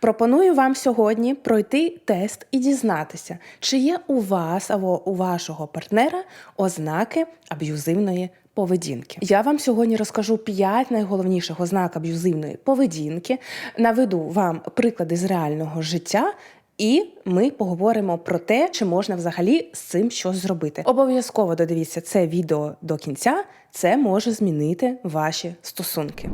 Пропоную вам сьогодні пройти тест і дізнатися, чи є у вас або у вашого партнера ознаки аб'юзивної поведінки. Я вам сьогодні розкажу 5 найголовніших ознак аб'юзивної поведінки, наведу вам приклади з реального життя. І ми поговоримо про те, чи можна взагалі з цим щось зробити. Обов'язково додивіться це відео до кінця. Це може змінити ваші стосунки.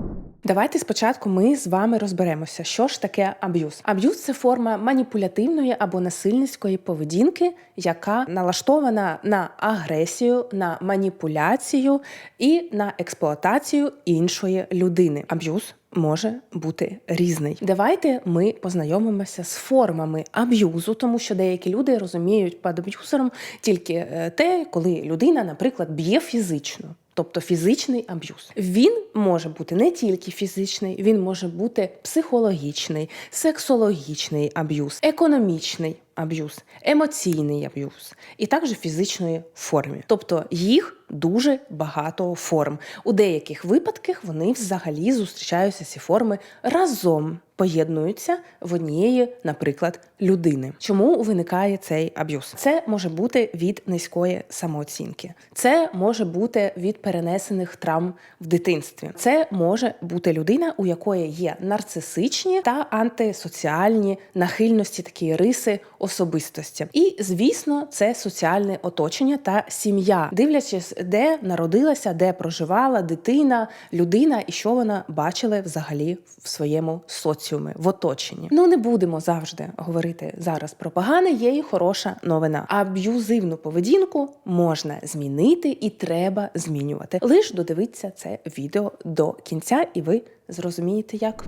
Давайте спочатку ми з вами розберемося, що ж таке аб'юз. Аб'юз це форма маніпулятивної або насильницької поведінки, яка налаштована на агресію, на маніпуляцію і на експлуатацію іншої людини. Аб'юз може бути різний. Давайте ми познайомимося з формами аб'юзу, тому що деякі люди розуміють під аб'юзером тільки е, те, коли людина, наприклад, б'є фізично. Тобто фізичний аб'юз. Він може бути не тільки фізичний, він може бути психологічний, сексологічний аб'юз, економічний аб'юз, емоційний аб'юз і також фізичної формі. Тобто їх дуже багато форм. У деяких випадках вони взагалі зустрічаються ці форми разом. Поєднуються в однієї, наприклад, людини. Чому виникає цей аб'юз? Це може бути від низької самооцінки, це може бути від перенесених травм в дитинстві. Це може бути людина, у якої є нарцисичні та антисоціальні нахильності, такі риси особистості. І звісно, це соціальне оточення та сім'я, дивлячись, де народилася, де проживала дитина, людина і що вона бачила взагалі в своєму соціумі, в оточенні. Ну не будемо завжди говорити зараз про погане. Є і хороша новина. Аб'юзивну поведінку можна змінити і треба змінювати. Лиш додивіться це відео до кінця, і ви зрозумієте, як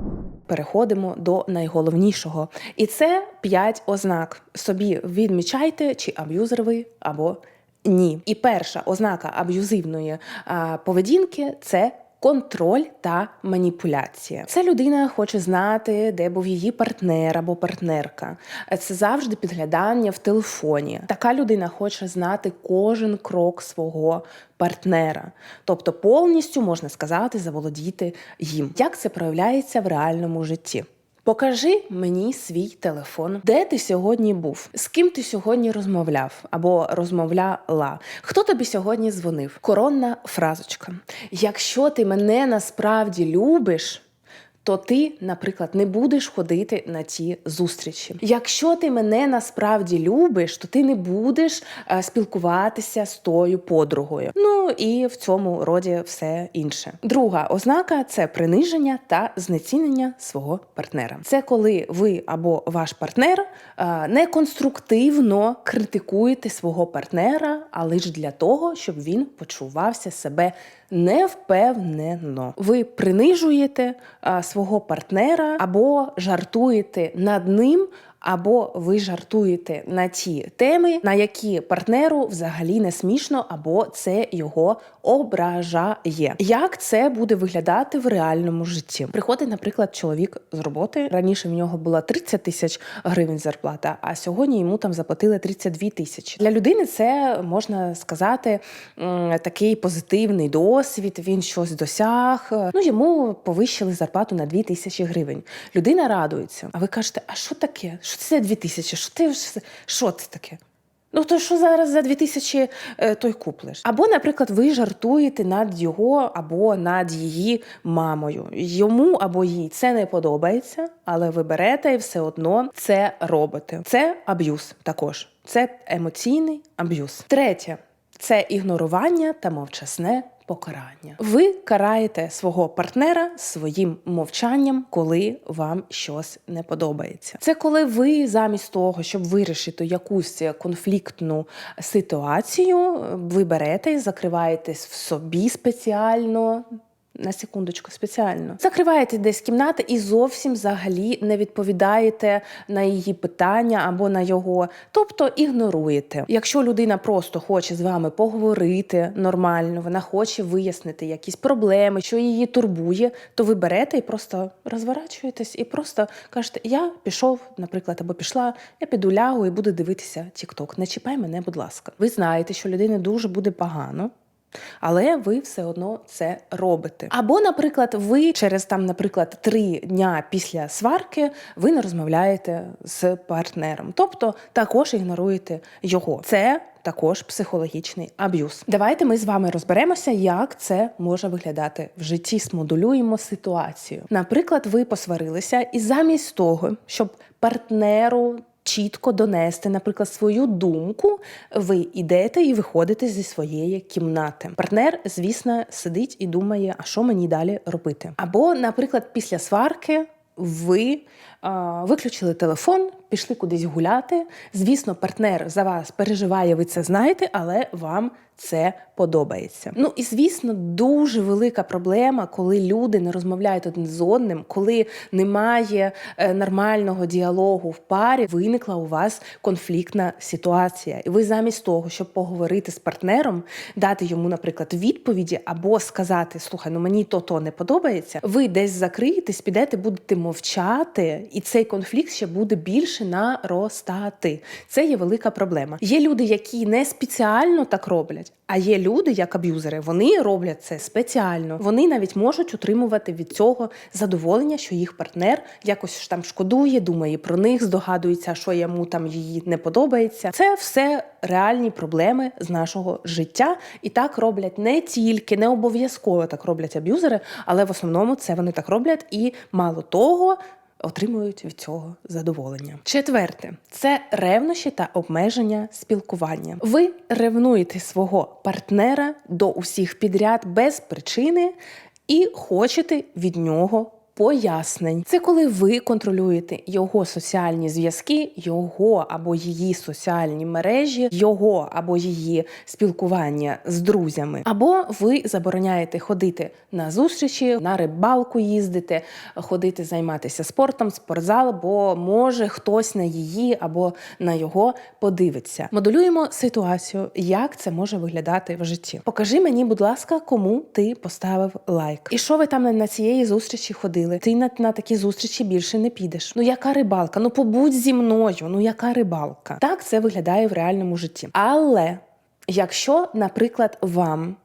переходимо до найголовнішого. І це п'ять ознак. Собі відмічайте, чи аб'юзер ви або ні. І перша ознака аб'юзивної поведінки це. Контроль та маніпуляція. Це людина хоче знати, де був її партнер або партнерка. Це завжди підглядання в телефоні. Така людина хоче знати кожен крок свого партнера, тобто повністю можна сказати, заволодіти їм. Як це проявляється в реальному житті? Покажи мені свій телефон, де ти сьогодні був, з ким ти сьогодні розмовляв або розмовляла. Хто тобі сьогодні дзвонив? Коронна фразочка. Якщо ти мене насправді любиш. То ти, наприклад, не будеш ходити на ті зустрічі. Якщо ти мене насправді любиш, то ти не будеш е, спілкуватися з тою подругою. Ну і в цьому роді все інше. Друга ознака це приниження та знецінення свого партнера. Це коли ви або ваш партнер е, неконструктивно критикуєте свого партнера, а лише для того, щоб він почувався себе невпевнено. Ви принижуєте а, свого партнера або жартуєте над ним. Або ви жартуєте на ті теми, на які партнеру взагалі не смішно, або це його ображає. Як це буде виглядати в реальному житті? Приходить, наприклад, чоловік з роботи. Раніше в нього була 30 тисяч гривень зарплата, а сьогодні йому там заплатили 32 тисячі. Для людини це можна сказати такий позитивний досвід. Він щось досяг. Ну йому повищили зарплату на 2 тисячі гривень. Людина радується. А ви кажете, а що таке? Що це 2 тисячі? Що ти що це таке? Ну, то що зараз за 2000 е, той куплеш? Або, наприклад, ви жартуєте над його або над її мамою. Йому або їй це не подобається, але ви берете і все одно це робите. Це аб'юз також. Це емоційний аб'юз. Третє це ігнорування та мовчасне покарання. Ви караєте свого партнера своїм мовчанням, коли вам щось не подобається. Це коли ви замість того, щоб вирішити якусь конфліктну ситуацію, ви берете і закриваєтесь в собі спеціально. На секундочку, спеціально закриваєте десь кімнати і зовсім взагалі не відповідаєте на її питання або на його, тобто ігноруєте. Якщо людина просто хоче з вами поговорити нормально, вона хоче вияснити якісь проблеми, що її турбує, то ви берете і просто розворачуєтесь і просто кажете: Я пішов, наприклад, або пішла, я піду лягу і буду дивитися TikTok. Не чіпай мене, будь ласка. Ви знаєте, що людині дуже буде погано. Але ви все одно це робите. Або, наприклад, ви через там, наприклад, три дня після сварки ви не розмовляєте з партнером, тобто також ігноруєте його. Це також психологічний аб'юз. Давайте ми з вами розберемося, як це може виглядати в житті. Смодулюємо ситуацію. Наприклад, ви посварилися, і замість того, щоб партнеру чітко донести, наприклад, свою думку, ви йдете і виходите зі своєї кімнати. Партнер, звісно, сидить і думає, а що мені далі робити. Або, наприклад, після сварки. Ви виключили телефон, пішли кудись гуляти. Звісно, партнер за вас переживає, ви це знаєте, але вам це подобається. Ну і звісно, дуже велика проблема, коли люди не розмовляють один з одним, коли немає е, нормального діалогу в парі, виникла у вас конфліктна ситуація. І ви замість того, щоб поговорити з партнером, дати йому, наприклад, відповіді або сказати: слухай, ну мені то то не подобається. Ви десь закриєтесь, підете, будете мовчати, і цей конфлікт ще буде більше наростати. Це є велика проблема. Є люди, які не спеціально так роблять. А є люди, як аб'юзери, вони роблять це спеціально. Вони навіть можуть отримувати від цього задоволення, що їх партнер якось там шкодує, думає про них, здогадується, що йому там її не подобається. Це все реальні проблеми з нашого життя. І так роблять не тільки, не обов'язково так роблять аб'юзери, але в основному це вони так роблять. І мало того, отримують від цього задоволення. Четверте це ревнощі та обмеження спілкування. Ви ревнуєте свого партнера до усіх підряд без причини і хочете від нього. Пояснень це коли ви контролюєте його соціальні зв'язки, його або її соціальні мережі, його або її спілкування з друзями, або ви забороняєте ходити на зустрічі, на рибалку їздити, ходити займатися спортом, спортзал, бо може хтось на її або на його подивиться. Моделюємо ситуацію, як це може виглядати в житті. Покажи мені, будь ласка, кому ти поставив лайк, і що ви там на цієї зустрічі ходили. Ти на, на такі зустрічі більше не підеш. Ну яка рибалка? Ну побудь зі мною. Ну яка рибалка? Так це виглядає в реальному житті. Але якщо, наприклад, вам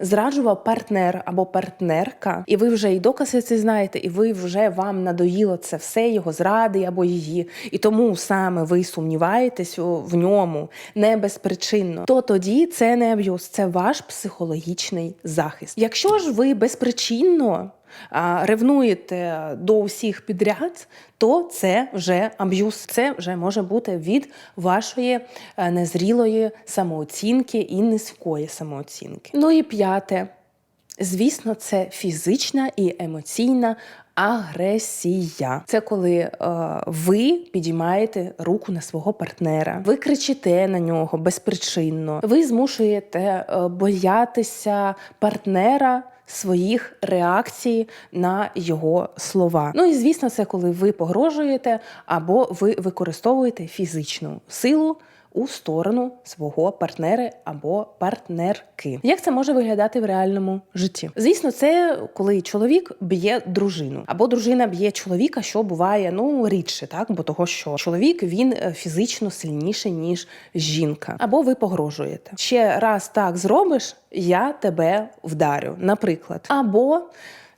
Зраджував партнер або партнерка, і ви вже і докази це знаєте, і ви вже вам надоїло це все, його зради або її, і тому саме ви сумніваєтесь в ньому не безпричинно, то тоді це не аб'юз, це ваш психологічний захист. Якщо ж ви безпричинно ревнуєте до усіх підряд, то це вже аб'юз. Це вже може бути від вашої е, незрілої самооцінки і низької самооцінки. Ну і п'яте. Звісно, це фізична і емоційна агресія. Це коли е, ви підіймаєте руку на свого партнера, ви кричите на нього безпричинно, ви змушуєте е, боятися партнера своїх реакцій на його слова. Ну і звісно, це коли ви погрожуєте або ви використовуєте фізичну силу. У сторону свого партнера або партнерки. Як це може виглядати в реальному житті? Звісно, це коли чоловік б'є дружину, або дружина б'є чоловіка, що буває ну рідше, так бо того, що чоловік він е, фізично сильніший ніж жінка, або ви погрожуєте. Ще раз так зробиш, я тебе вдарю, наприклад, або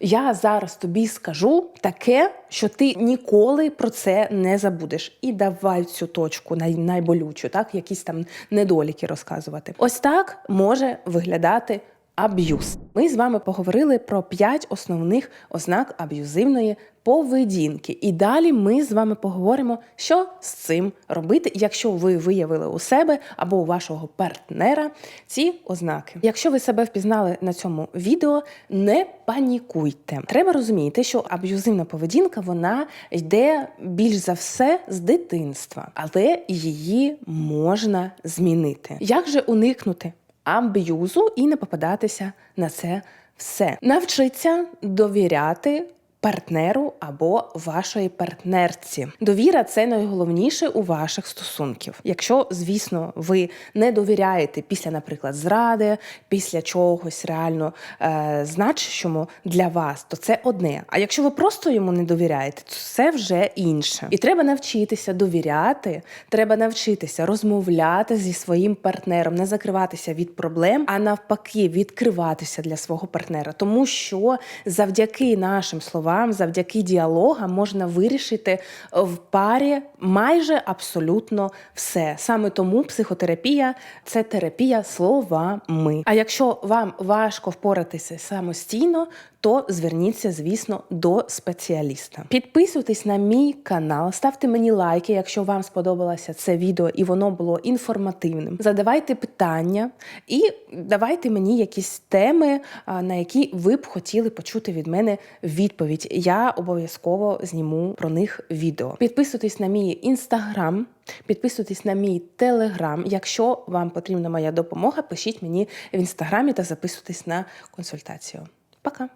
я зараз тобі скажу таке, що ти ніколи про це не забудеш. І давай цю точку най найболючу, так якісь там недоліки розказувати. Ось так може виглядати. Аб'юз. Ми з вами поговорили про п'ять основних ознак аб'юзивної поведінки. І далі ми з вами поговоримо, що з цим робити, якщо ви виявили у себе або у вашого партнера ці ознаки. Якщо ви себе впізнали на цьому відео, не панікуйте. Треба розуміти, що аб'юзивна поведінка вона йде більш за все з дитинства, але її можна змінити. Як же уникнути аб'юзу і не попадатися на це все? Навчиться довіряти партнеру або вашої партнерці. Довіра це найголовніше у ваших стосунків. Якщо, звісно, ви не довіряєте після, наприклад, зради, після чогось реально е, значущому для вас, то це одне. А якщо ви просто йому не довіряєте, то це вже інше. І треба навчитися довіряти, треба навчитися розмовляти зі своїм партнером, не закриватися від проблем, а навпаки, відкриватися для свого партнера, тому що завдяки нашим словам, завдяки діалогам можна вирішити в парі майже абсолютно все. Саме тому психотерапія це терапія словами. А якщо вам важко впоратися самостійно, то зверніться, звісно, до спеціаліста. Підписуйтесь на мій канал, ставте мені лайки, якщо вам сподобалося це відео і воно було інформативним. Задавайте питання і давайте мені якісь теми, на які ви б хотіли почути від мене відповідь. Я обов'язково зніму про них відео. Підписуйтесь на мій інстаграм. Підписуйтесь на мій телеграм. Якщо вам потрібна моя допомога, пишіть мені в інстаграмі та записуйтесь на консультацію. Пока!